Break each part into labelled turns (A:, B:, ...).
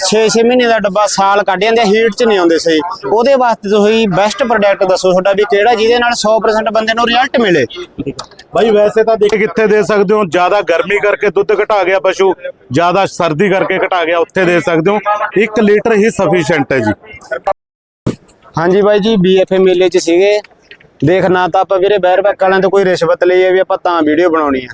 A: 6-6 ਮਹੀਨੇ ਦਾ ਡੱਬਾ ਸਾਲ ਕੱਢ ਜਾਂਦੇ ਹੀਟ 'ਚ ਨਹੀਂ ਆਉਂਦੇ ਸਹੀ। ਉਹਦੇ ਵਾਸਤੇ ਤੁਸੀਂ ਬੈਸਟ ਪ੍ਰੋਡਕਟ ਦੱਸੋ ਤੁਹਾਡਾ ਵੀ ਕਿਹੜਾ ਜਿਹਦੇ ਨਾਲ 100% ਬੰਦੇ ਨੂੰ ਰਿਜ਼ਲਟ ਮਿਲੇ।
B: ਭਾਈ ਵੈਸੇ ਤਾਂ ਦੇਖ ਕਿੱਥੇ ਦੇ ਸਕਦੇ ਹੋ? ਜ਼ਿਆਦਾ ਗਰਮੀ ਕਰਕੇ ਦੁੱਧ ਘਟਾ ਗਿਆ ਪਸ਼ੂ ਜ਼ਿਆਦਾ ਸਰਦੀ ਕਰਕੇ ਘਟਾ ਗਿਆ ਉੱਥੇ ਦੇ ਸਕਦੇ ਹੋ। 1 ਲੀਟਰ ਹੀ ਸਫੀਸ਼ੀਐਂਟ ਹੈ ਜੀ।
A: ਹਾਂਜੀ ਬਾਈ ਜੀ ਬੀਐਫਏ ਮੇਲੇ 'ਚ ਸੀਗੇ। ਦੇਖ ਨਾ ਤਾਂ ਆਪਾਂ ਵੀਰੇ ਬੈਰਬੈਕ ਵਾਲਿਆਂ ਤੋਂ ਕੋਈ ਰਿਸ਼ਵਤ ਲਈ ਹੈ ਵੀ ਆਪਾਂ ਤਾਂ ਵੀਡੀਓ ਬਣਾਉਣੀ ਆ।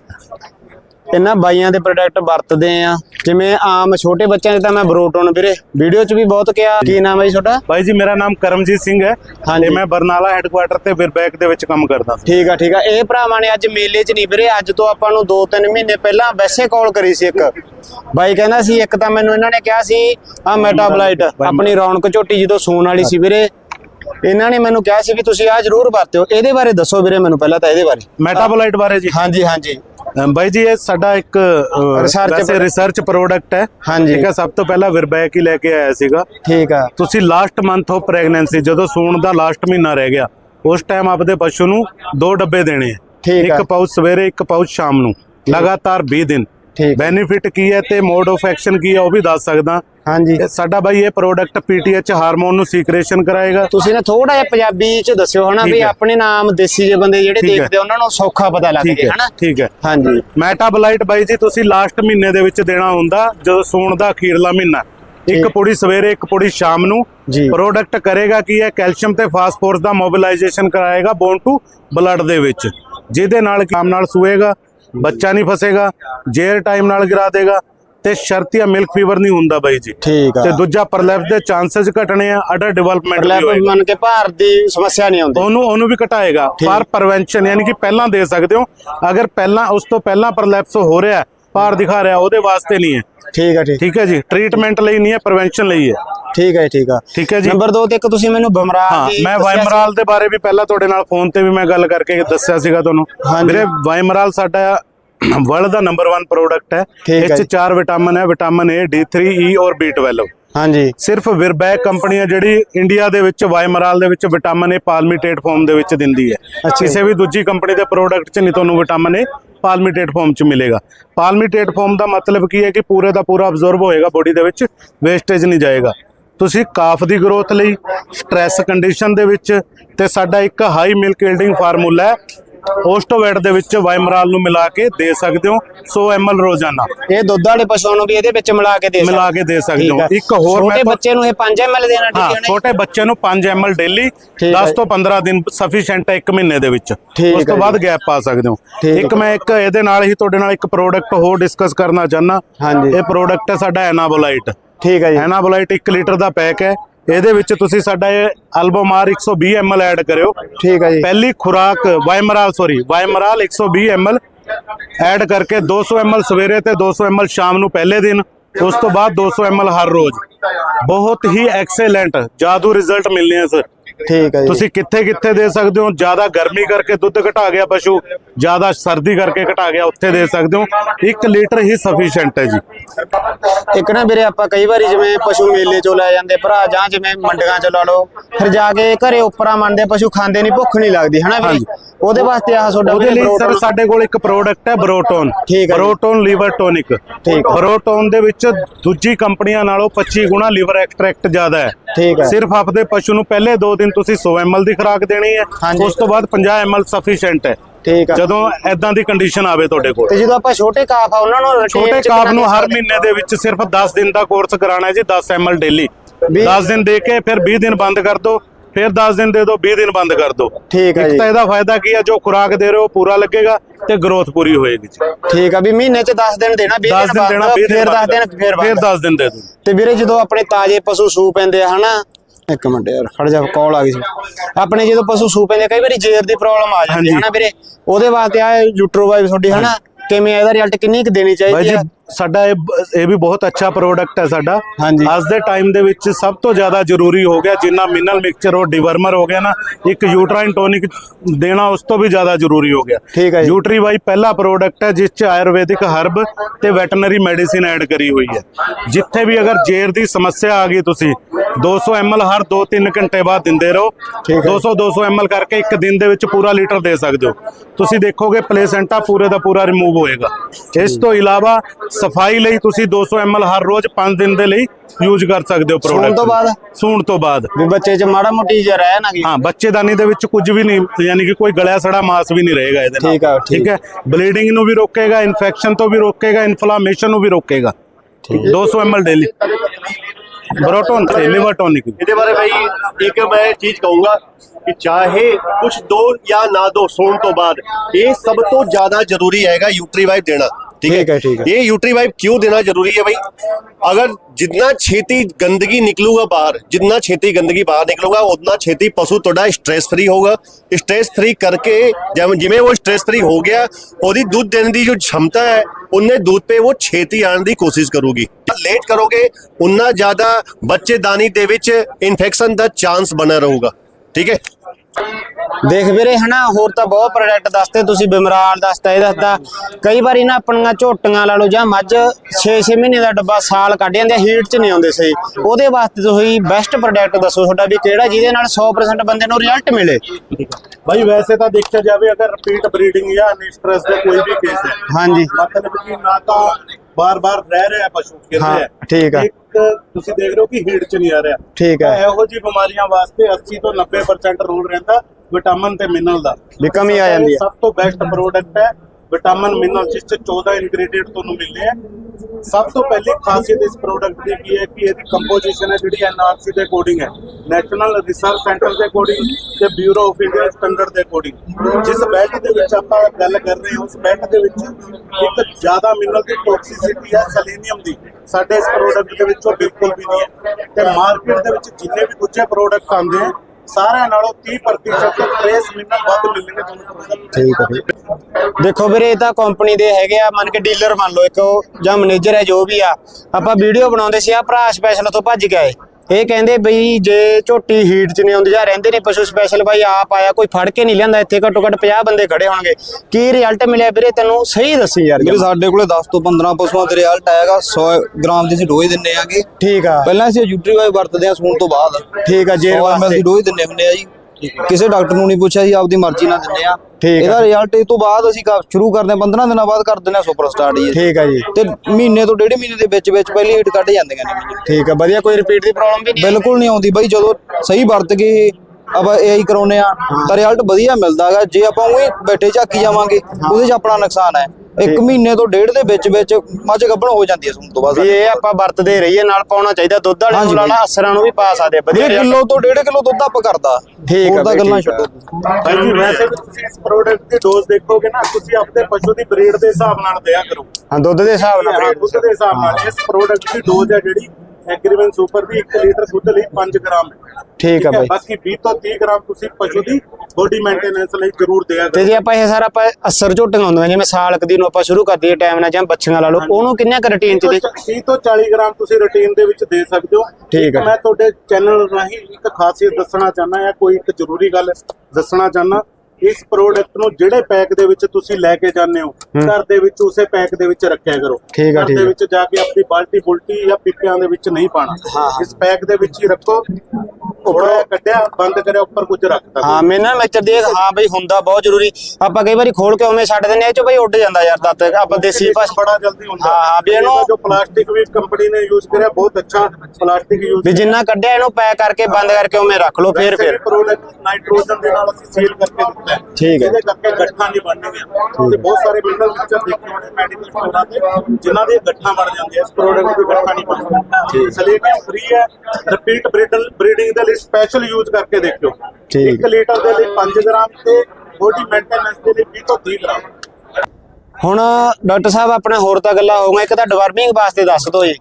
A: ਇਹਨਾਂ ਬਾਈਆਂ ਦੇ ਪ੍ਰੋਡਕਟ ਵਰਤਦੇ ਆ। ਜਿਵੇਂ ਆਮ ਛੋਟੇ ਬੱਚਿਆਂ ਦੇ ਤਾਂ ਮੈਂ ਬਰੋਟੋਨ ਵੀਰੇ ਵੀਡੀਓ 'ਚ ਵੀ ਬਹੁਤ ਕਿਹਾ। ਕੀ ਨਾਮ ਹੈ ਜੀ ਤੁਹਾਡਾ?
B: ਭਾਈ ਜੀ ਮੇਰਾ ਨਾਮ ਕਰਮਜੀਤ ਸਿੰਘ ਹੈ
A: ਹਾਂਜੀ।
B: ਤੇ ਮੈਂ ਬਰਨਾਲਾ ਹੈੱਡਕੁਆਟਰ ਤੇ ਵਿਰਬੈਕ ਦੇ ਵਿੱਚ ਕੰਮ ਕਰਦਾ ਸੀ।
A: ਠੀਕ ਆ ਠੀਕ ਆ। ਇਹ ਭਰਾਵਾਂ ਨੇ ਅੱਜ ਮੇਲੇ 'ਚ ਨਹੀਂ ਵੀਰੇ ਅੱਜ ਤੋਂ ਆਪਾਂ ਨੂੰ 2-3 ਮਹੀਨੇ ਪਹਿਲਾਂ ਵੈਸੇ ਕਾਲ ਕਰੀ ਸੀ ਇੱਕ। ਬਾਈ ਕਹਿੰਦਾ ਸੀ ਇੱਕ ਤਾਂ ਮੈਨੂੰ ਇਹਨਾਂ ਨੇ ਕਿਹਾ ਸੀ ਆ ਮੈਟਾਬਲਾਈਟ ਆਪਣੀ ਰੌਣਕ ਝੋਟੀ ਜਦੋਂ ਸੂਣ ਵਾਲੀ ਸੀ ਵੀਰੇ। ਇਹਨਾਂ ਨੇ ਮੈਨੂੰ ਕਿਹਾ ਸੀ ਵੀ ਤੁਸੀਂ ਆ ਜ਼ਰੂਰ ਵਰਤਿਓ। ਇਹਦੇ ਬਾਰੇ ਦੱਸੋ ਵੀਰੇ ਮੈਨੂੰ ਪਹਿਲਾਂ ਤਾਂ ਇਹਦੇ ਬਾਰੇ।
B: ਮੈਟਾਬੋਲਾਈਟ ਬਾਰੇ ਜੀ।
A: ਹਾਂਜੀ ਹਾਂਜੀ।
B: ਬਾਈ ਜੀ ਇਹ ਸਾਡਾ ਇੱਕ ਵੈਸੇ ਰਿਸਰਚ ਪ੍ਰੋਡਕਟ ਹੈ। ਠੀਕ ਹੈ ਸਭ ਤੋਂ ਪਹਿਲਾਂ ਵਿਰਬੈਕ ਹੀ ਲੈ ਕੇ ਆਇਆ ਸੀਗਾ।
A: ਠੀਕ ਆ।
B: ਤੁਸੀਂ ਲਾਸਟ ਮੰਥ ਆਫ ਪ੍ਰੈਗਨੈਂਸੀ ਜਦੋਂ ਸੂਣ ਦਾ ਲਾਸਟ ਮਹੀਨਾ ਰਹਿ ਗਿਆ ਉਸ ਟਾਈਮ ਆਪਦੇ ਪਸ਼ੂ ਨੂੰ ਦੋ ਡੱਬੇ ਦੇਣੇ। ਇੱਕ ਪਾਊਚ ਸਵੇਰੇ ਇੱਕ ਪਾਊਚ ਸ਼ਾਮ ਨੂੰ। ਲਗਾਤਾਰ 20 ਦਿਨ।
A: ਠੀਕ।
B: ਬੈਨੀਫਿਟ ਕੀ ਹੈ ਤੇ ਮੋਡ ਆਫ ਐਕਸ਼ਨ ਕੀ ਹੈ ਉਹ ਵੀ ਦੱਸ ਸਕਦਾ।
A: ਹਾਂਜੀ।
B: ਸਾਡਾ ਬਾਈ ਇਹ ਪ੍ਰੋਡਕਟ ਪੀਟੀਐਚ ਹਾਰਮੋਨ ਨੂੰ ਸੀਕ੍ਰੇਸ਼ਨ ਕਰਾਏਗਾ।
A: ਤੁਸੀਂ ਨਾ ਥੋੜਾ ਜਿਹਾ ਪੰਜਾਬੀ 'ਚ ਦੱਸਿਓ ਹਨਾ ਵੀ। ਆਪਣੇ ਨਾਮ ਦੇਸੀ ਜੇ ਬੰਦੇ ਜਿਹੜੇ। ਦੇਖਦੇ ਉਹਨਾਂ ਨੂੰ ਸੌਖਾ ਪਤਾ ਲੱਗ ਜੇ ਹਨਾ।
B: ਠੀਕ ਹੈ।
A: ਹਾਂਜੀ।
B: ਮੈਟਾਬੋਲਾਈਟ ਬਾਈ ਜੀ ਤੁਸੀਂ ਲਾਸਟ ਮਹੀਨੇ ਦੇ ਵਿੱਚ ਦੇਣਾ ਹੁੰਦਾ ਜਦੋਂ ਸੂਣ ਦਾ ਅਖੀਰਲਾ ਮਹੀਨਾ। ਇੱਕ। ਪੁੜੀ ਸਵੇਰੇ ਇੱਕ ਪੁੜੀ ਸ਼ਾਮ ਨੂੰ। ਪ੍ਰੋਡਕਟ ਕਰੇਗਾ ਕੀ ਹੈ ਕੈਲਸ਼ੀਅਮ ਤੇ ਫਾਸਫੋਰਸ ਦਾ ਮੋਬਿਲਾਈਜੇਸ਼ਨ ਕਰਾਏਗਾ ਬੋਨ ਟੂ ਬਲੱਡ ਦੇ ਵਿੱਚ। ਜਿਹਦੇ ਨਾਲ ਕੰਮ ਨਾਲ ਸੂਏਗਾ। ਬੱਚਾ ਨਹੀਂ ਫਸੇਗਾ ਜੇਰ ਟਾਈਮ ਨਾਲ ਗਿਰਾ ਦੇਗਾ ਤੇ ਸ਼ਰਤੀਆ ਮਿਲਕ ਫੀਵਰ ਨਹੀਂ ਹੁੰਦਾ ਬਾਈ ਜੀ।
A: ਠੀਕ ਆ।
B: ਤੇ ਦੂਜਾ ਪ੍ਰਲੈਪ ਦੇ ਚਾਂਸਸ ਘਟਣੇ ਆ ਅਡਰ ਡਿਵੈਲਪਮੈਂਟ ਵੀ ਹੋਏਗਾ।
A: ਮੰਨ ਕੇ ਭਾਰ ਦੀ ਸਮੱਸਿਆ ਨਹੀਂ ਆਉਂਦੀ।
B: ਉਹਨੂੰ ਉਹਨੂੰ ਵੀ ਘਟਾਏਗਾ ਫਾਰ ਪ੍ਰੀਵੈਂਸ਼ਨ ਯਾਨੀ ਕਿ ਪਹਿਲਾਂ ਦੇ ਸਕਦੇ ਹੋ। ਅਗਰ ਪਹਿਲਾਂ ਉਸ ਤੋਂ ਪਹਿਲਾਂ ਪ੍ਰਲੈਪਸ ਹੋ ਰਿਹਾ ਹੈ, ਭਾਰ ਦਿਖਾ ਰਿਹਾ ਉਹਦੇ ਵਾਸਤੇ ਨਹੀਂ ਹੈ।
A: ਠੀਕ ਆ ਠੀਕ
B: ਠੀਕ ਹੈ ਜੀ ਟ੍ਰੀਟਮੈਂਟ ਲਈ ਨਹੀਂ ਹੈ ਪ੍ਰੀਵੈਂਸ਼ਨ ਲਈ ਹੈ।
A: ਠੀਕ ਹੈ ਠੀਕ ਆ
B: ਠੀਕ ਹੈ ਜੀ।
A: ਨੰਬਰ 2 ਤੇ ਇੱਕ ਤੁਸੀਂ ਮੈਨੂੰ ਬਮਰਾਹ
B: ਹਾਂ
A: ਦੀ
B: ਮੈਂ। ਵਾਇਮਰਾਲ ਦੇ ਬਾਰੇ ਵੀ ਪਹਿਲਾਂ ਤੁਹਾਡੇ ਨਾਲ ਫੋਨ ਤੇ ਵੀ ਮੈਂ ਗੱਲ ਕਰਕੇ ਦੱਸਿਆ ਸੀਗਾ ਤੁਹਾਨੂੰ। ਵੀਰੇ ਵਾਇਮਰਾਲ ਸਾਡਾ ਵਰਲਡ ਦਾ ਨੰਬਰ 1 ਪ੍ਰੋਡਕਟ ਹੈ।
A: ਹੈ
B: ਇਸ। ਚ ਚਾਰ ਵਿਟਾਮਿਨ ਹੈ ਵਿਟਾਮਿਨ ਏ D3 E ਔਰ B12
A: ਹਾਂਜੀ।
B: ਸਿਰਫ ਵਿਰਬੈਕ ਕੰਪਨੀ ਹੈ ਜਿਹੜੀ ਇੰਡੀਆ ਦੇ ਵਿੱਚ ਵਾਇਮਰਾਲ ਦੇ ਵਿੱਚ ਵਿਟਾਮਿਨ ਏ ਪਾਲਮੀਟੇਟ ਫਾਰਮ ਦੇ ਵਿੱਚ ਦਿੰਦੀ ਹੈ। ਕਿਸੇ ਵੀ ਦੂਜੀ ਕੰਪਨੀ ਦੇ ਪ੍ਰੋਡਕਟ 'ਚ ਨਹੀਂ ਤੁਹਾਨੂੰ ਵਿਟਾਮਿਨ ਏ ਪਾਲਮੀਟੇਟ ਫਾਰਮ 'ਚ ਮਿਲੇਗਾ। ਪਾਲਮੀਟੇਟ ਫਾਰਮ ਦਾ ਮਤਲਬ ਕੀ ਹੈ ਕਿ ਪੂਰੇ ਦਾ ਪੂਰਾ ਅਬਜ਼ਰਬ ਹੋਏਗਾ ਬੋਡੀ ਦੇ ਵਿੱਚ ਵੇਸਟੇਜ ਨਹੀਂ ਜਾਏਗਾ। ਤੁਸੀਂ ਕਾਫ ਦੀ ਗਰੋਥ ਲਈ ਸਟ੍ਰੈਸ ਕੰਡੀਸ਼ਨ ਦੇ ਵਿੱਚ ਤੇ ਸਾਡਾ ਇੱਕ ਹਾਈ ਮਿਲਕ ਯੀਲਡਿੰਗ ਫਾਰਮੂਲਾ ਹੈ ਓਸਟੋਵੈਟ ਦੇ ਵਿੱਚ ਵਾਇਮਰਾਲ ਨੂੰ ਮਿਲਾ ਕੇ ਦੇ ਸਕਦੇ ਹੋ। 100 ml ਰੋਜ਼ਾਨਾ।
A: ਇਹ ਦੁੱਧ ਵਾਲੇ ਪਸ਼ੂਆਂ ਨੂੰ ਵੀ ਇਹਦੇ ਵਿੱਚ ਮਿਲਾ ਕੇ ਦੇ ਸਕਦੇ
B: ਮਿਲਾ ਕੇ ਦੇ ਸਕਦੇ ਹੋ। ਇੱਕ ਹੋਰ
A: ਛੋਟੇ ਬੱਚੇ ਨੂੰ ਇਹ 5 ml ਦੇਣਾ ਠੀਕ
B: ਹਾਂ ਛੋਟੇ ਬੱਚੇ ਨੂੰ 5 ml ਡੇਲੀ
A: ਠੀਕ
B: 10
A: ਹੈ।
B: ਤੋਂ 15 ਦਿਨ ਸਫੀਸ਼ੀਐਂਟ ਹੈ 1 ਮਹੀਨੇ ਦੇ ਵਿੱਚ। ਉਸ ਤੋਂ ਬਾਅਦ। ਗੈਪ ਪਾ ਸਕਦੇ ਹੋ। ਇੱਕ। ਮੈਂ ਇੱਕ ਇਹਦੇ ਨਾਲ ਹੀ ਤੁਹਾਡੇ ਨਾਲ ਇੱਕ ਪ੍ਰੋਡਕਟ ਹੋਰ ਡਿਸਕਸ ਕਰਨਾ ਚਾਹਨਾ। ਇਹ ਪ੍ਰੋਡਕਟ ਹੈ ਸਾਡਾ ਐਨਾਬੋਲਾਈਟ
A: ਠੀਕ ਹੈ ਜੀ।
B: ਐਨਾਬੋਲਾਈਟ 1 ਲੀਟਰ ਦਾ ਪੈਕ ਹੈ। ਇਹਦੇ ਵਿੱਚ ਤੁਸੀਂ ਸਾਡਾ ਇਹ ਐਲਬੋਮਾਰ 120 ml ਐਡ ਕਰਿਓ।
A: ਠੀਕ ਹੈ ਜੀ।
B: ਪਹਿਲੀ ਖੁਰਾਕ Vimeral sorry Vimeral 120 ml add ਕਰਕੇ 200 ml ਸਵੇਰੇ ਤੇ 200 ml ਸ਼ਾਮ ਨੂੰ ਪਹਿਲੇ ਦਿਨ ਉਸ ਤੋਂ ਬਾਅਦ 200 ml ਹਰ ਰੋਜ਼। ਬਹੁਤ ਹੀ ਐਕਸੇਲੈਂਟ ਜਾਦੂ ਰਿਜ਼ਲਟ ਮਿਲਨੇ ਆ ਸਰ
A: ਠੀਕ ਹੈ ਜੀ।
B: ਤੁਸੀਂ ਕਿੱਥੇ ਕਿੱਥੇ ਦੇ ਸਕਦੇ ਹੋ? ਜ਼ਿਆਦਾ ਗਰਮੀ ਕਰਕੇ ਦੁੱਧ ਘਟਾ ਗਿਆ ਪਸ਼ੂ ਜ਼ਿਆਦਾ ਸਰਦੀ ਕਰਕੇ ਘਟਾ ਗਿਆ ਉੱਥੇ ਦੇ ਸਕਦੇ ਹੋ। 1 ਲੀਟਰ ਹੀ ਸਫੀਸ਼ੀਐਂਟ ਹੈ ਜੀ।
A: ਇੱਕ ਨਾ ਵੀਰੇ ਆਪਾਂ ਕਈ ਵਾਰੀ ਜਿਵੇਂ ਪਸ਼ੂ ਮੇਲੇ ਚੋਂ ਲੈ ਜਾਂਦੇ ਭਰਾ ਜਾਂ ਜਿਵੇਂ ਮੰਡੀਆਂ ਚ ਲਾ ਲਓ ਫਿਰ ਜਾ ਕੇ ਘਰੇ ਉੱਪਰਾਂ ਮੰਨਦੇ ਪਸ਼ੂ ਖਾਂਦੇ ਨਹੀਂ ਭੁੱਖ ਨਹੀਂ ਲੱਗਦੀ ਹਨਾ ਵੀਰੇ। ਉਹਦੇ ਵਾਸਤੇ ਆਹ ਤੁਹਾਡਾ
B: ਉਹਦੇ ਲਈ ਸਰ ਸਾਡੇ ਕੋਲ ਇੱਕ ਪ੍ਰੋਡਕਟ ਹੈ ਬਰੋਟੋਨ। ਬਰੋਟੋਨ ਲੀਵਰ ਟੋਨਿਕ। ਬਰੋਟੋਨ ਦੇ ਵਿੱਚ ਦੂਜੀ ਕੰਪਨੀਆਂ ਨਾਲੋਂ 25 ਗੁਣਾ ਲੀਵਰ ਐਕਸਟ੍ਰੈਕਟ ਜ਼ਿਆਦਾ ਹੈ।
A: ਠੀਕ ਹੈ।
B: ਸਿਰਫ ਆਪਦੇ ਪਸ਼ੂ ਨੂੰ ਪਹਿਲੇ 2 ਦਿਨ ਤੁਸੀਂ 100 ml ਦੀ ਖੁਰਾਕ ਦੇਣੀ ਹੈ। ਉਸ ਤੋਂ ਬਾਅਦ 50 ml ਸਫੀਸ਼ੀਐਂਟ ਹੈ।
A: ਠੀਕ ਆ।
B: ਜਦੋਂ ਐਦਾਂ ਦੀ ਕੰਡੀਸ਼ਨ ਆਵੇ ਤੁਹਾਡੇ ਕੋਲ।
A: ਤੇ ਜਦੋਂ ਆਪਾਂ ਛੋਟੇ ਕਾਫ ਆ ਉਹਨਾਂ ਨੂੰ
B: ਛੋਟੇ ਕਾਫ ਨੂੰ ਹਰ? ਮਹੀਨੇ ਦੇ ਵਿੱਚ ਸਿਰਫ 10 ਦਿਨ ਦਾ ਕੋਰਸ ਕਰਾਣਾ ਹੈ ਜੀ 10 ml ਡੇਲੀ
A: ਵੀਹ-
B: 10 ਦਿਨ ਦੇ ਕੇ ਫਿਰ 20 ਦਿਨ ਬੰਦ ਕਰ ਦਿਓ ਫਿਰ 10 ਦਿਨ ਦੇ ਦਿਓ 20 ਦਿਨ ਬੰਦ ਕਰ ਦਿਓ
A: ਠੀਕ ਹੈ
B: ਇੱਕ
A: ਜੀ।
B: ਤਾਂ ਇਹਦਾ ਫਾਇਦਾ ਕੀ ਹੈ ਜੋ ਖੁਰਾਕ ਦੇ ਰਹੇ ਹੋ ਪੂਰਾ ਲੱਗੇਗਾ। ਤੇ ਗਰੋਥ ਪੂਰੀ ਹੋਏਗੀ ਜੀ।
A: ਠੀਕ ਆ ਵੀ ਮਹੀਨੇ ਚ 10 ਦਿਨ ਦੇਣਾ 20
B: 10 ਦਿਨ ਦੇਣਾ 20 ਦਿਨ
A: ਫਿਰ 10
B: ਬੰਦ
A: ਦਿਨ ਫਿਰ
B: ਫਿਰ
A: ਬੰਦ
B: 10 ਦਿਨ ਦੇ ਦੋ
A: ਤੇ ਵੀਰੇ ਜਦੋਂ ਆਪਣੇ ਤਾਜ਼ੇ ਪਸ਼ੂ ਸੂ ਪੈਂਦੇ ਆ ਹਨਾ? ਇੱਕ ਮਿੰਟ ਯਾਰ ਖੜ ਜਾ ਕਾਲ ਆ ਗਈ ਸੀ। ਆਪਣੇ ਜਦੋਂ ਪਸ਼ੂ ਸੂ ਪੈਂਦੇ ਆ, ਕਈ ਵਾਰੀ ਜੇਰ ਦੀ ਪ੍ਰੋਬਲਮ ਆ ਜਾਂਦੀ ਹੈ
B: ਹਾਂਜੀ।
A: ਹਨਾ ਵੀਰੇ? ਉਹਦੇ ਵਾਸਤੇ ਆ ਯੂਟਰੋਵਾਈਵ ਤੁਹਾਡੀ ਹਨਾ? ਕਿਵੇਂ ਇਹਦਾ ਰਿਜ਼ਲਟ ਕਿੰਨੀ ਕੁ ਦੇਣੀ ਚਾਹੀਦੀ
B: ਜੀ
A: ਆ?
B: ਸਾਡਾ ਇਹ ਇਹ ਵੀ ਬਹੁਤ ਅੱਛਾ ਪ੍ਰੋਡਕਟ ਹੈ ਸਾਡਾ
A: ਹਾਂਜੀ।
B: ਅੱਜ ਦੇ ਟਾਈਮ ਦੇ ਵਿੱਚ ਸਭ ਤੋਂ ਜ਼ਿਆਦਾ ਜ਼ਰੂਰੀ ਹੋ ਗਿਆ ਜਿੰਨਾ ਮਿਨਰਲ ਮਿਕਸਚਰ ਉਹ ਡਿਵਰਮਰ ਹੋ ਗਿਆ ਨਾ ਇੱਕ ਯੂਟਰਾਈਨ ਟੋਨਿਕ ਦੇਣਾ ਉਸ ਤੋਂ ਵੀ ਜ਼ਿਆਦਾ ਜ਼ਰੂਰੀ ਹੋ ਗਿਆ
A: ਠੀਕ ਹੈ ਜੀ।
B: ਯੂਟਰੀ ਵਾਈ ਪਹਿਲਾ ਪ੍ਰੋਡਕਟ ਹੈ ਜਿਸ 'ਚ ਆਯੁਰਵੈਦਿਕ ਹਰਬ ਤੇ ਵੈਟਰਨਰੀ ਮੈਡੀਸਿਨ ਐਡ ਕਰੀ ਹੋਈ ਹੈ ਜਿੱਥੇ ਵੀ ਅਗਰ ਜੇਰ ਦੀ ਸਮੱਸਿਆ ਆ ਗਈ ਤੁਸੀਂ 200 ml ਹਰ 2-3 ਘੰਟੇ ਬਾਅਦ ਦਿੰਦੇ ਰਹੋ
A: ਠੀਕ ਹੈ।
B: 200 200 ml ਕਰਕੇ ਇੱਕ ਦਿਨ ਦੇ ਵਿੱਚ ਪੂਰਾ ਲੀਟਰ ਦੇ ਸਕਦੇ ਹੋ ਤੁਸੀਂ ਦੇਖੋਗੇ ਪਲੇਸੈਂਟਾ ਪੂਰੇ ਦਾ ਪੂਰਾ ਰਿਮੂਵ ਹੋਏਗਾ ਇਸ ਤੋਂ ਇਲਾਵਾ ਸਫ਼ਾਈ ਲਈ ਤੁਸੀਂ 200 ml ਹਰ ਰੋਜ਼ 5 ਦਿਨ ਦੇ ਲਈ ਯੂਜ਼ ਕਰ ਸਕਦੇ ਹੋ
A: ਸੂਣ
B: ਪ੍ਰੋਡਕਟ
A: ਤੋਂ ਬਾਅਦ?
B: ਸੂਣ ਤੋਂ ਬਾਅਦ।
A: ਵੀ ਬੱਚੇ 'ਚ ਮਾੜਾ ਮੋਟੀ ਜਿਹਾ ਰਹਿ ਨਾ ਗਈ।
B: ਹਾਂ ਬੱਚੇਦਾਨੀ ਦੇ ਵਿੱਚ ਕੁਝ ਵੀ ਨਹੀਂ ਯਾਨੀ ਕਿ ਕੋਈ ਗਲਿਆ ਸੜਾ ਮਾਸ ਵੀ ਨਹੀਂ ਰਹੇਗਾ ਇਹਦੇ ਨਾਲ।
A: ਠੀਕ ਆ, ਠੀਕ।
B: ਠੀਕ ਹੈ? ਬਲੀਡਿੰਗ ਨੂੰ ਵੀ ਰੋਕੇਗਾ ਇਨਫੈਕਸ਼ਨ ਤੋਂ ਵੀ ਰੋਕੇਗਾ ਇਨਫਲਾਮੇਸ਼ਨ ਨੂੰ ਵੀ ਰੋਕੇਗਾ। 200 ml ਡੇਲੀ ਬਰੋਟੋਨ ਤੇ ਲਿਵਰ ਟੋनिक
C: ਇਹਦੇ ਬਾਰੇ ਭਾਈ ਇੱਕ ਮੈਂ ਚੀਜ਼ ਕਹੂੰਗਾ ਕਿ ਚਾਹੇ ਕੁਝ ਦੋ ਜਾਂ ਨਾ ਦੋ ਸੌਣ ਤੋਂ ਬਾਅਦ ਇਹ ਸਭ ਤੋਂ ਜ਼ਿਆਦਾ ਜ਼ਰੂਰੀ ਹੈਗਾ ਯੂਟਰੀ ਦੇਣਾ। ठीक
A: है ठीक है
C: ये यूट्री वाइप क्यों देना जरूरी है भाई अगर जितना छेती गंदगी निकलूंगा बाहर जितना छेती गंदगी बाहर निकलूंगा उतना छेती पशु थोड़ा स्ट्रेस फ्री होगा स्ट्रेस फ्री करके जब जिमें वो स्ट्रेस फ्री हो गया और दूध देने की जो क्षमता है उनने दूध पे वो छेती ਆਣ ਦੀ ਕੋਸ਼ਿਸ਼ ਕਰੂਗੀ ਲੇਟ ਕਰੋਗੇ ਉਨਾ ਜ਼ਿਆਦਾ ਬੱਚੇਦਾਨੀ ਦੇ ਵਿੱਚ ਇਨਫੈਕਸ਼ਨ ਦਾ ਚਾਂਸ ਬਣਾ ਰਹੂਗਾ ਠੀਕ ਹੈ
A: ਦੇਖ ਵੀਰੇ ਹਨਾ ਹੋਰ ਤਾਂ ਬਹੁਤ ਪ੍ਰੋਡਕਟ ਦੱਸਦੇ ਤੁਸੀਂ ਬਿਮਰਾਲ ਦੱਸਤਾ ਇਹ ਦੱਸਦਾ ਕਈ ਵਾਰੀ ਨਾ ਆਪਣੀਆਂ ਝੋਟੀਆਂ ਲਾ ਲਓ ਜਾਂ ਮੱਝ 6-6 ਮਹੀਨੇ ਦਾ ਡੱਬਾ ਸਾਲ ਕੱਢ ਜਾਂਦੇ ਹੀਟ 'ਚ ਨਹੀਂ ਆਉਂਦੇ ਸਹੀ। ਉਹਦੇ ਵਾਸਤੇ ਤੁਸੀਂ ਬੈਸਟ ਪ੍ਰੋਡਕਟ ਦੱਸੋ ਤੁਹਾਡਾ ਵੀ ਕਿਹੜਾ ਜਿਹਦੇ ਨਾਲ 100% ਬੰਦੇ ਨੂੰ ਰਿਜ਼ਲਟ ਮਿਲੇ।
B: ਭਾਈ ਵੈਸੇ ਤਾਂ ਦੇਖਿਆ ਜਾਵੇ ਅਗਰ ਰਿਪੀਟ ਬਰੀਡਿੰਗ ਜਾਂ ਅਨਸਟ੍ਰੈਸ ਦੇ ਕੋਈ ਵੀ ਕੇਸ ਹੈ
A: ਹਾਂਜੀ।
B: ਮਤਲਬ ਕਿ ਨਾ ਤਾਂ ਬਾਰ-ਬਾਰ ਰਹਿ ਰਿਹਾ ਪਸ਼ੂ
A: ਹਾਂ,
B: ਰਿਹਾ।
A: ਠੀਕ ਆ।
B: ਇੱਕ ਤੁਸੀਂ ਦੇਖ ਰਹੇ ਹੋ ਕਿ ਹੀਟ ਚ ਨਹੀਂ ਆ ਰਿਹਾ।
A: ਠੀਕ ਹੈ।
B: ਇਹੋ ਜੀ ਬਿਮਾਰੀਆਂ ਵਾਸਤੇ 80 ਤੋਂ 90% ਰੂਲ ਰਹਿੰਦਾ। ਵਿਟਾਮਿਨ ਤੇ ਮਿਨਰਲ ਦਾ।
A: ਵੀ ਕਮੀ ਆ ਜਾਂਦੀ ਹੈ।
B: ਸਭ ਤੋਂ ਬੈਸਟ ਪ੍ਰੋਡਕਟ ਹੈ ਵਿਟਾਮਿਨ ਮਿਨਰਲ ਜਿਸ ਚ 14 ਇੰਗਰੀਡੀਐਂਟ ਤੁਹਾਨੂੰ ਮਿਲਦੇ ਆ। ਸਭ ਤੋਂ ਪਹਿਲੀ ਖਾਸੀਅਤ ਇਸ ਪ੍ਰੋਡਕਟ ਦੀ ਕੀ ਹੈ ਕਿ ਇਹਦੀ ਕੰਪੋਜੀਸ਼ਨ ਹੈ ਜਿਹੜੀ ਐਨਆਰਸੀ ਦੇ ਅਕੋਰਡਿੰਗ ਹੈ। ਨੈਸ਼ਨਲ ਰਿਸਰਚ ਸੈਂਟਰ ਦੇ ਅਕੋਰਡਿੰਗ ਤੇ ਬਿਊਰੋ ਆਫ ਇੰਡੀਆ ਸਟੈਂਡਰਡ ਦੇ ਅਕੋਰਡਿੰਗ ਜਿਸ ਬੈਟ ਦੇ ਵਿੱਚ ਆਪਾਂ ਗੱਲ ਕਰ ਰਹੇ ਹਾਂ ਉਸ ਬੈਟ ਦੇ ਵਿੱਚ ਇੱਕ ਜ਼ਿਆਦਾ ਮਿਨਰਲ ਦੀ ਟੌਕਸਿਸਿਟੀ ਹੈ ਸੈਲੇਨੀਅਮ ਦੀ। ਸਾਡੇ ਇਸ ਪ੍ਰੋਡਕਟ ਦੇ ਵਿੱਚ ਉਹ ਬਿਲਕੁਲ ਵੀ ਨਹੀਂ ਹੈ। ਤੇ ਮਾਰਕੀਟ ਦੇ ਵਿੱਚ ਜਿੰਨੇ ਵੀ ਦੂਜੇ ਪ੍ਰੋਡਕਟ ਆਉਂਦੇ ਆ ਸਾਰਿਆਂ ਨਾਲੋਂ 30% ਟ੍ਰੇਸ ਮਿਨਰਲ ਵੱਧ ਮਿਲਣਗੇ ਤੁਹਾਨੂੰ
A: ਠੀਕ ਹੈ ਠੀਕ ਦੇਖੋ ਵੀਰੇ, ਇਹ ਤਾਂ ਕੰਪਨੀ ਦੇ ਹੈਗੇ ਆ, ਮੰਨ ਕੇ ਡੀਲਰ ਮੰਨ ਲਓ, ਇੱਕ ਜਾਂ ਮੈਨੇਜਰ ਹੈ ਜੋ ਵੀ ਆ। ਆਪਾਂ ਵੀਡੀਓ ਬਣਾਉਂਦੇ ਸੀ ਆ ਭਰਾ ਸਪੈਸ਼ਲ ਤੋਂ ਭੱਜ ਕੇ ਆਏ ਇਹ ਕਹਿੰਦੇ ਬਈ ਜੇ ਝੋਟੀ ਹੀਟ ਚ ਨਹੀਂ ਆਉਂਦੀ ਜਾਂ ਰਹਿੰਦੇ ਨੇ ਪਸ਼ੂ ਸਪੈਸ਼ਲ ਬਾਈ ਆਪ ਆਇਆ ਕੋਈ ਫੜ ਕੇ ਨਹੀਂ ਲਿਆਂਦਾ ਇੱਥੇ ਘੱਟੋ ਘੱਟ 50 ਬੰਦੇ ਖੜੇ ਹੋਣਗੇ। ਕੀ ਰਿਜ਼ਲਟ ਮਿਲਿਆ ਵੀਰੇ ਤੈਨੂੰ? ਸਹੀ ਦੱਸੀ ਯਾਰ
D: ਵੀਰੇ ਸਾਡੇ ਕੋਲੇ 10 ਤੋਂ 15 ਪਸ਼ੂਆਂ ਤੇ ਰਿਜ਼ਲਟ ਆਏਗਾ 100 ਗ੍ਰਾਮ ਦੀ ਅਸੀਂ ਡੋਜ਼ ਦਿੰਨੇ ਆਗੇ।
A: ਠੀਕ ਆ।
D: ਪਹਿਲਾਂ ਅਸੀਂ ਯੂਟਰੀ ਵਾਈ ਵਰਤਦੇ ਆ ਸੂਣ ਤੋਂ ਬਾਅਦ।
A: ਠੀਕ ਆ ਜੇ
D: 100 ml ਦੀ ਡੋਜ਼ ਦਿੰਨੇ ਹੁੰਦੇ ਆ ਜੀ। ਕਿਸੇ ਡਾਕਟਰ ਨੂੰ ਨਹੀਂ ਪੁੱਛਿਆ ਜੀ ਆਪਦੀ ਮਰਜ਼ੀ ਨਾਲ ਦਿੰਨੇ ਆ।
A: ਠੀਕ।
D: ਇਹਦਾ ਰਿਜ਼ਲਟ ਇਹ ਤੋਂ ਬਾਅਦ ਅਸੀਂ ਕ- ਸ਼ੁਰੂ ਕਰਦੇ ਆ 15 ਦਿਨਾਂ ਬਾਅਦ ਕਰ ਦਿੰਨੇ ਆ ਸੁਪਰ ਸਟਾਰਟ ਜੀ।
A: ਠੀਕ ਆ ਜੀ।
D: ਤੇ ਮਹੀਨੇ ਤੋਂ ਡੇਢ ਮਹੀਨੇ ਦੇ ਵਿੱਚ ਵਿੱਚ ਪਹਿਲੀ ਹੀਟ ਕੱਢ ਜਾਂਦੀਆਂ ਨੇ।
A: ਠੀਕ ਆ ਵਧੀਆ ਕੋਈ ਰਿਪੀਟ ਦੀ ਪ੍ਰੋਬਲਮ ਵੀ ਨਹੀਂ
D: ਬਿਲਕੁਲ ਨਹੀਂ ਆਉਂਦੀ ਬਾਈ ਜਦੋਂ ਸਹੀ ਵਰਤ ਕੇ ਆਪਾਂ ਏਆਈ ਕਰਾਉਨੇ ਆ ਤਾਂ ਰਿਜ਼ਲਟ ਵਧੀਆ ਮਿਲਦਾ ਹੈਗਾ। ਜੇ ਆਪਾਂ ਉਹੀ ਬੈਠੇ ਝਾਕੀ ਜਾਵਾਂਗੇ ਉਹਦੇ 'ਚ ਆਪਣਾ ਨੁਕਸਾਨ ਹੈ। ਇੱਕ ਮਹੀਨੇ ਤੋਂ ਡੇਢ ਦੇ ਵਿੱਚ ਵਿੱਚ ਮੱਝ ਗੱਭਣ ਹੋ ਜਾਂਦੀ ਹੈ ਸੂਣ ਤੋਂ ਬਾਅਦ
A: ਵੀ ਇਹ ਆਪਾਂ ਵਰਤਦੇ ਰਹੀਏ ਨਾਲ ਪਾਉਣਾ ਚਾਹੀਦਾ। ਦੁੱਧ ਵਾਲੇ ਨੂੰ ਲਾਣਾ ਅਸਰਾਂ ਨੂੰ ਵੀ ਪਾ ਸਕਦੇ ਆ ਵਧੀਆ।
D: ਕਿਲੋ ਤੋਂ ਡੇਢ ਕਿਲੋ ਦੁੱਧ ਆਪ ਕਰਦਾ।
A: ਠੀਕ ਆ
D: ਹੋਰ ਤਾਂ ਗੱਲਾਂ। ਛੱਡੋ।
B: ਭਾਈ ਜੀ ਵੈਸੇ ਵੀ ਤੁਸੀਂ ਇਸ ਪ੍ਰੋਡਕਟ ਦੀ ਡੋਜ਼ ਦੇਖੋਗੇ ਨਾ ਤੁਸੀਂ ਆਪਣੇ ਪਸ਼ੂ ਦੀ ਬਰੀਡ ਦੇ ਹਿਸਾਬ ਨਾਲ ਦਿਆ ਕਰੋ।
A: ਹਾਂ ਦੁੱਧ ਦੇ ਹਿਸਾਬ ਨਾਲ
B: ਹਾਂ, ਦੁੱਧ ਦੇ ਹਿਸਾਬ ਨਾਲ। ਇਸ ਪ੍ਰੋਡਕਟ ਦੀ ਡੋਜ਼ ਹੈ ਜਿਹੜੀ ਐਗਰੀਵਨ ਸੁਪਰ ਦੀ 1 ਲੀਟਰ ਦੁੱਧ ਲਈ 5 ਗ੍ਰਾਮ ਹੈ।
A: ਠੀਕ ਆ ਬਾਈ।
B: ਬਾਕੀ 20 ਤੋਂ 30 ਗ੍ਰਾਮ ਤੁਸੀਂ ਪਸ਼ੂ ਦੀ ਬੋਡੀ ਮੇਨਟੇਨੈਂਸ ਲਈ ਜ਼ਰੂਰ ਦਿਆ
A: ਤੇ
B: ਕਰੋ।
A: ਜੇ ਆਪਾਂ ਇਹ ਸਾਰਾ ਆਪਾਂ ਅਸਰ ਝੋਟੀਆਂ ਹੁੰਦੀਆਂ ਜਿਵੇਂ ਸਾਲਕ ਦੀ ਨੂੰ ਆਪਾਂ ਸ਼ੁਰੂ ਕਰ ਦਈਏ ਟਾਈਮ ਨਾਲ ਜਾਂ ਬੱਚੀਆਂ ਲਾ ਲਓ ਉਹਨੂੰ ਕਿੰਨਾ ਕੁ ਰੁਟੀਨ ਚ ਦੇ
B: 30 ਤੋਂ 40 ਗ੍ਰਾਮ ਤੁਸੀਂ ਰੂਟੀਨ ਦੇ ਵਿੱਚ ਦੇ ਸਕਦੇ ਹੋ।
A: ਠੀਕ ਹੈ।
B: ਮੈਂ ਤੁਹਾਡੇ ਚੈਨਲ ਰਾਹੀਂ ਇੱਕ ਖਾਸੀਅਤ ਦੱਸਣਾ ਚਾਹੁੰਦਾ ਜਾਂ ਕੋਈ ਇੱਕ ਜ਼ਰੂਰੀ ਗੱਲ ਦੱਸਣਾ ਚਾਹੁੰਦਾ। ਇਸ ਪ੍ਰੋਡਕਟ ਨੂੰ ਜਿਹੜੇ ਪੈਕ ਦੇ ਵਿੱਚ ਤੁਸੀਂ ਲੈ ਕੇ ਜਾਂਦੇ ਹੋ ਘਰ ਦੇ ਵਿੱਚ ਉਸੇ ਪੈਕ ਦੇ ਵਿੱਚ ਰੱਖਿਆ ਕਰੋ।
A: ਠੀਕ ਆ,
B: ਘਰ
A: ਠੀਕ
B: ਦੇ
A: ਆ।
B: ਵਿੱਚ ਜਾ ਕੇ ਆਪਣੀ ਬਾਲਟੀ ਬੁਲਟੀ ਜਾਂ ਪਿੱਪਿਆਂ ਦੇ ਵਿੱਚ ਨਹੀਂ ਪਾਣਾ ਇਸ ਪੈਕ ਦੇ ਵਿੱਚ ਹੀ ਰੱਖੋ। ਥੋੜਾ ਕੱਢਿਆ ਬੰਦ ਕਰਿਆ ਉੱਪਰ ਕੁਝ ਰੱਖਤਾ
A: ਹਾਂ ਮੈਂ ਨਾ ਮੈਚਰ ਦੇਖ ਹਾਂ ਬਈ ਹੁੰਦਾ ਬਹੁਤ ਜ਼ਰੂਰੀ। ਆਪਾਂ ਕਈ ਵਾਰੀ ਖੋਲ ਕੇ ਉਵੇਂ ਛੱਡ ਦਿੰਦੇ ਆ ਇਹ ਚੋਂ ਬਈ ਉੱਡ ਜਾਂਦਾ ਯਾਰ ਦੱਤ। ਆਪਾਂ ਦੇਸੀ ਭਾਸ਼ਾ
B: ਬੜਾ ਜਲਦੀ ਹੁੰਦਾ।
A: ਹਾਂ, ਹਾਂ, ਵੀ ਇਹਨੂੰ-
B: ਇਹਦਾ ਜੋ ਪਲਾਸਟਿਕ ਵੀ ਕੰਪਨੀ ਨੇ ਯੂਜ਼ ਕਰਿਆ ਬਹੁਤ ਅੱਛਾ ਪਲਾਸਟਿਕ ਯੂਜ਼
A: ਵੀ ਜਿੰਨਾ ਕੱਢਿਆ ਇਹਨੂੰ ਪੈਕ ਕਰਕੇ ਬੰਦ ਕਰਕੇ ਉਵੇਂ ਰੱਖ ਲਓ ਫੇਰ ਫੇਰ।
B: ਪ੍ਰੋਡਕਟ ਨਾਈਟ੍ਰੋਜਨ ਦੇ ਨਾਲ ਅਸੀਂ ਸੇਲ ਕਰਕੇ ਦਿੱਤਾ ਹੈ।
A: ਠੀਕ ਹੈ।
B: ਇਹਦੇ ਕਰਕੇ ਗੱਠਾਂ ਨਹੀਂ ਬਣਨਗੀਆਂ ਤੇ ਬਹੁਤ ਸਾਰੇ ਮਿਨਰਲ ਫੀਚਰ ਦੇਖੇ ਹੋਣੇ ਮੈਡੀਕਲ ਸਟੋਰਾਂ ਤੇ ਜਿਨ੍ਹਾਂ ਦੀਆਂ ਗੱਠਾਂ ਬਣ ਜਾਂਦੀਆਂ। ਇਸ ਪ੍ਰੋਡਕਟ ਦੀ ਗੱਠਾਂ ਨਹੀਂ ਬਣਦੀਆਂ ਸਲੀਪਿੰਗ ਫ੍ਰੀ ਹੈ। ਰਿਪੀਟ ਬਰੀਡਿੰਗ ਦੇ ਲਈ ਸਪੈਸ਼ਲ ਯੂਜ਼ ਕਰਕੇ ਦੇਖਿਓ।
A: ਠੀਕ
B: 1 ਲੀਟਰ ਦੇ ਲਈ 5 ਗ੍ਰਾਮ ਤੇ ਬੋਡੀ ਮੇਨਟੇਨੈਂਸ ਦੇ ਲਈ 20 ਤੋਂ 30 ਗ੍ਰਾਮ।
A: ਹੁਣ ਡਾਕਟਰ ਸਾਹਿਬ ਆਪਣੇ ਹੋਰ ਤਾਂ ਗੱਲਾਂ ਹੋ ਗਈਆਂ। ਇੱਕ ਤਾਂ ਡਿਵਰਮਿੰਗ ਵਾਸਤੇ ਦੱਸ ਦਿਓ ਜੀ।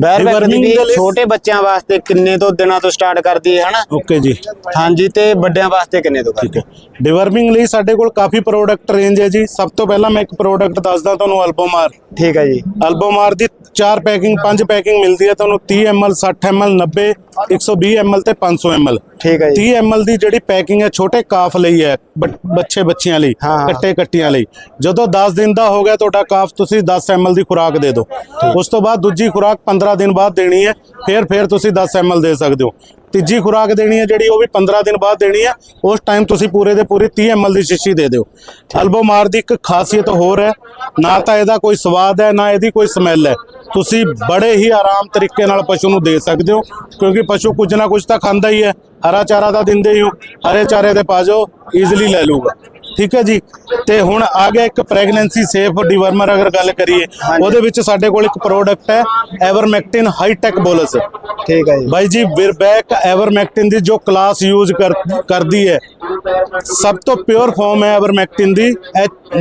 A: ਬੈਰ ਦੀ
B: Deworming
A: ਵੀ
B: ਦੇ ਲਈ-
A: ਛੋਟੇ ਬੱਚਿਆਂ ਵਾਸਤੇ ਕਿੰਨੇ ਤੋਂ ਦਿਨਾਂ ਤੋਂ ਸਟਾਰਟ ਕਰਦੀ ਹੈ ਹਨਾ?
B: ਓਕੇ ਜੀ।
A: ਹਾਂਜੀ ਤੇ ਵੱਡਿਆਂ ਵਾਸਤੇ ਕਿੰਨੇ ਤੋਂ ਕਰਦੀ
B: ਹੈ? ਡਿਵਰਮਿੰਗ ਲਈ ਸਾਡੇ ਕੋਲ ਕਾਫੀ ਪ੍ਰੋਡਕਟ ਰੇਂਜ ਹੈ ਜੀ। ਸਭ ਤੋਂ ਪਹਿਲਾਂ ਮੈਂ ਇੱਕ ਪ੍ਰੋਡਕਟ ਦੱਸਦਾ ਤੁਹਾਨੂੰ ਅਲਬੋਮਾਰ
A: ਠੀਕ ਹੈ ਜੀ।
B: ਅਲਬੋਮਾਰ ਦੀ ਚਾਰ ਪੈਕਿੰਗ ਪੰਜ ਪੈਕਿੰਗ ਮਿਲਦੀ ਹੈ ਤੁਹਾਨੂੰ। 30 ml 60 ml 90 120 ml ਤੇ 500 ml
A: ਠੀਕ ਹੈ ਜੀ।
B: 30 ml ਦੀ ਜਿਹੜੀ ਪੈਕਿੰਗ ਹੈ ਛੋਟੇ ਕਾਫ ਲਈ ਹੈ ਬੱਚੇ ਬੱਚਿਆਂ ਲਈ। ਕੱਟੇ ਕੱਟੀਆਂ ਲਈ। ਜਦੋਂ 10 ਦਿਨ ਦਾ ਹੋ ਗਿਆ ਤੁਹਾਡਾ ਕਾਫ ਤੁਸੀਂ 10 ml ਦੀ ਖੁਰਾਕ ਦੇ ਦਿਓ। ਉਸ ਤੋਂ ਬਾਅਦ ਦੂਜੀ ਖੁਰਾਕ 15 ਦਿਨ ਬਾਅਦ ਦੇਣੀ ਹੈ ਫਿਰ ਫਿਰ ਤੁਸੀਂ 10 ml ਦੇ ਸਕਦੇ ਹੋ। ਤੀਜੀ ਖੁਰਾਕ ਦੇਣੀ ਹੈ ਜਿਹੜੀ ਉਹ ਵੀ 15 ਦਿਨ ਬਾਅਦ ਦੇਣੀ ਹੈ। ਉਸ ਟਾਈਮ ਤੁਸੀਂ ਪੂਰੇ ਦੇ ਪੂਰੇ 30 ml ਦੀ ਸ਼ੀਸ਼ੀ ਦੇ ਦਿਓ। ਅਲਬੋਮਾਰ ਦੀ ਇੱਕ ਖਾਸੀਅਤ ਹੋਰ ਹੈ। ਨਾ ਤਾਂ ਇਹਦਾ ਕੋਈ ਸਵਾਦ ਹੈ, ਨਾ ਇਹਦੀ ਕੋਈ ਸਮੈਲ ਹੈ। ਤੁਸੀਂ ਬੜੇ ਹੀ ਆਰਾਮ ਤਰੀਕੇ ਨਾਲ ਪਸ਼ੂ ਨੂੰ ਦੇ ਸਕਦੇ ਹੋ, ਕਿਉਂਕਿ ਪਸ਼ੂ ਕੁਝ ਨਾ ਕੁਝ ਤਾਂ ਖਾਂਦਾ ਹੀ ਹੈ। ਹਰਾ ਚਾਰਾ ਤਾਂ ਦਿੰਦੇ ਹੀ ਹੋ। ਹਰੇ ਚਾਰੇ ਦੇ ਪਾ ਜਾਓ ਈਜ਼ੀਲੀ ਲੈ ਲੂਗਾ ਠੀਕ ਹੈ ਜੀ? ਤੇ ਹੁਣ ਆ ਗਿਆ ਇੱਕ ਪ੍ਰੈਗਨੈਂਸੀ ਸੇਫ ਡਿਵਰਮਰ ਅਗਰ ਗੱਲ ਕਰੀਏ ਉਹਦੇ ਵਿੱਚ ਸਾਡੇ ਕੋਲ ਇੱਕ ਪ੍ਰੋਡਕਟ ਹੈ ਐਵਰਮੈਕਟਿਨ ਹਾਈਟੈਕ ਬੋਲਸ
A: ਠੀਕ ਹੈ ਜੀ।
B: ਬਾਈ ਜੀ ਵਿਰਬੈਕ ਐਵਰਮੈਕਟਿਨ ਦੀ ਜੋ ਕਲਾਸ ਯੂਜ਼ ਕਰ ਕਰਦੀ ਹੈ। ਸਭ ਤੋਂ ਪਿਓਰ ਫਾਰਮ ਹੈ ਐਵਰਮੈਕਟਿਨ ਦੀ।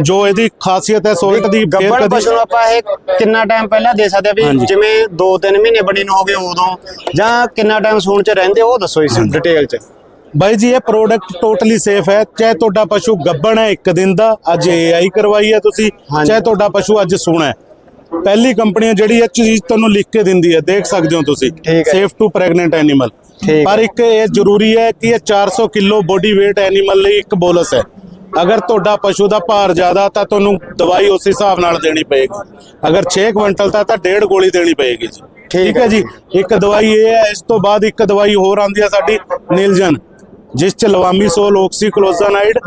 B: ਜੋ ਇਹਦੀ ਖਾਸੀਅਤ ਹੈ ਸੋਲਟ ਦੀ ਫੇਰ ਕਦੀ
A: ਪਸ਼ੂ ਆਪਾਂ ਇਹ ਕਿੰਨਾ ਟਾਈਮ ਪਹਿਲਾਂ ਦੇ ਸਕਦੇ ਆ ਵੀ। ਜਿਵੇਂ 2-3 ਮਹੀਨੇ ਬਣੀ ਨੂੰ ਹੋ ਗਏ ਉਦੋਂ ਜਾਂ ਕਿੰਨਾ ਟਾਈਮ ਸੂਣ ਚ ਰਹਿੰਦੇ ਉਹ ਦੱਸੋ ਇਸ ਡਿਟੇਲ ਚ।
B: ਬਾਈ ਜੀ ਇਹ ਪ੍ਰੋਡਕਟ ਟੋਟਲੀ ਸੇਫ ਹੈ। ਚਾਹੇ ਤੁਹਾਡਾ ਪਸ਼ੂ ਗੱਬਣ ਹੈ ਇੱਕ ਦਿਨ ਦਾ ਅੱਜ ਏਆਈ ਕਰਵਾਈ ਹੈ ਤੁਸੀਂ। ਚਾਹੇ ਤੁਹਾਡਾ ਪਸ਼ੂ ਅੱਜ ਸੂਣਾ ਹੈ। ਪਹਿਲੀ ਕੰਪਨੀ ਜਿਹੜੀ ਇਹ ਚੀਜ਼ ਤੁਹਾਨੂੰ ਲਿਖ ਕੇ ਦਿੰਦੀ ਹੈ ਦੇਖ ਸਕਦੇ ਹੋ ਤੁਸੀਂ। ਸੇਫ ਟੂ ਪ੍ਰੈਗਨੈਂਟ ਐਨੀਮਲ ਪਰ ਇੱਕ ਇਹ ਜ਼ਰੂਰੀ ਹੈ ਕਿ ਇਹ 400 ਕਿਲੋ ਬੋਡੀ weight ਐਨੀਮਲ ਲਈ ਇੱਕ ਬੋਲਸ ਹੈ। ਅਗਰ ਤੁਹਾਡਾ ਪਸ਼ੂ ਦਾ ਭਾਰ ਜ਼ਿਆਦਾ ਤਾਂ ਤੁਹਾਨੂੰ ਦਵਾਈ ਉਸ ਹਿਸਾਬ ਨਾਲ ਦੇਣੀ ਪਏਗੀ। ਅਗਰ 6 ਕੁਇੰਟਲ ਦਾ ਤਾਂ ਡੇਢ ਗੋਲੀ ਦੇਣੀ ਪਏਗੀ ਜੀ। ਠੀਕ ਹੈ ਜੀ। ਇੱਕ ਦਵਾਈ ਇਹ ਹੈ ਇਸ ਤੋਂ ਬਾਅਦ ਇੱਕ ਦਵਾਈ ਹੋਰ ਆਉਂਦੀ ਹੈ ਸਾਡੀ ਨੀਲਜਨ ਜਿਸ ਚ levamisole oxyclozanide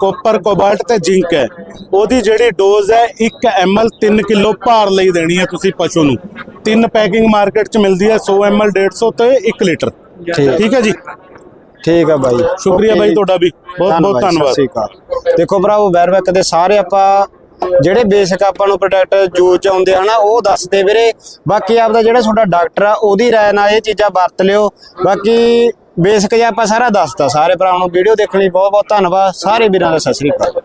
B: copper cobalt ਤੇ ਜ਼ਿੰਕ ਹੈ। ਉਹਦੀ ਜਿਹੜੀ ਡੋਜ਼ ਹੈ 1 ml 3 ਕਿਲੋ ਭਾਰ ਲਈ ਦੇਣੀ ਹੈ ਤੁਸੀਂ ਪਸ਼ੂ ਨੂੰ। ਤਿੰਨ ਪੈਕਿੰਗ ਮਾਰਕੀਟ ਚ ਮਿਲਦੀ ਹੈ 100 ml 150 ਤੇ 1 ਲੀਟਰ।
A: ਠੀਕ।
B: ਠੀਕ ਹੈ ਜੀ?
A: ਠੀਕ ਆ ਬਾਈ।
B: ਸ਼ੁਕਰੀਆ ਬਾਈ
A: ਜੀ।
B: ਤੁਹਾਡਾ ਵੀ। ਬਹੁਤ ਬਹੁਤ ਧੰਨਵਾਦ।
A: ਸ਼੍ਰੀ ਅਕਾਲ। ਦੇਖੋ ਭਰਾਵੋ ਵੈਰਵੈਕ ਦੇ ਸਾਰੇ ਆਪਾਂ ਜਿਹੜੇ ਬੇਸਿਕ ਆਪਾਂ ਨੂੰ ਪ੍ਰੋਡਕਟ ਯੂਜ਼ ਚ ਆਉਂਦੇ ਹਨਾ ਉਹ ਦੱਸਦੇ ਵੀਰੇ। ਬਾਕੀ ਆਪਦਾ ਜਿਹੜਾ ਤੁਹਾਡਾ ਡਾਕਟਰ ਆ ਉਹਦੀ ਰਾਏ ਨਾਲ ਇਹ ਚੀਜ਼ਾਂ ਵਰਤ ਲਿਓ। ਬਾਕੀ ਬੇਸਿਕ ਜਿਹਾ ਆਪਾਂ ਸਾਰਾ ਦੱਸਤਾ, ਸਾਰੇ ਭਰਾਵਾਂ ਨੂੰ ਵੀਡੀਓ ਦੇਖਣ ਲਈ ਬਹੁਤ ਬਹੁਤ ਧੰਨਵਾਦ, ਸਾਰੇ ਵੀਰਾਂ ਦਾ ਸਤਿ ਸ਼੍ਰੀ ਅਕਾਲ।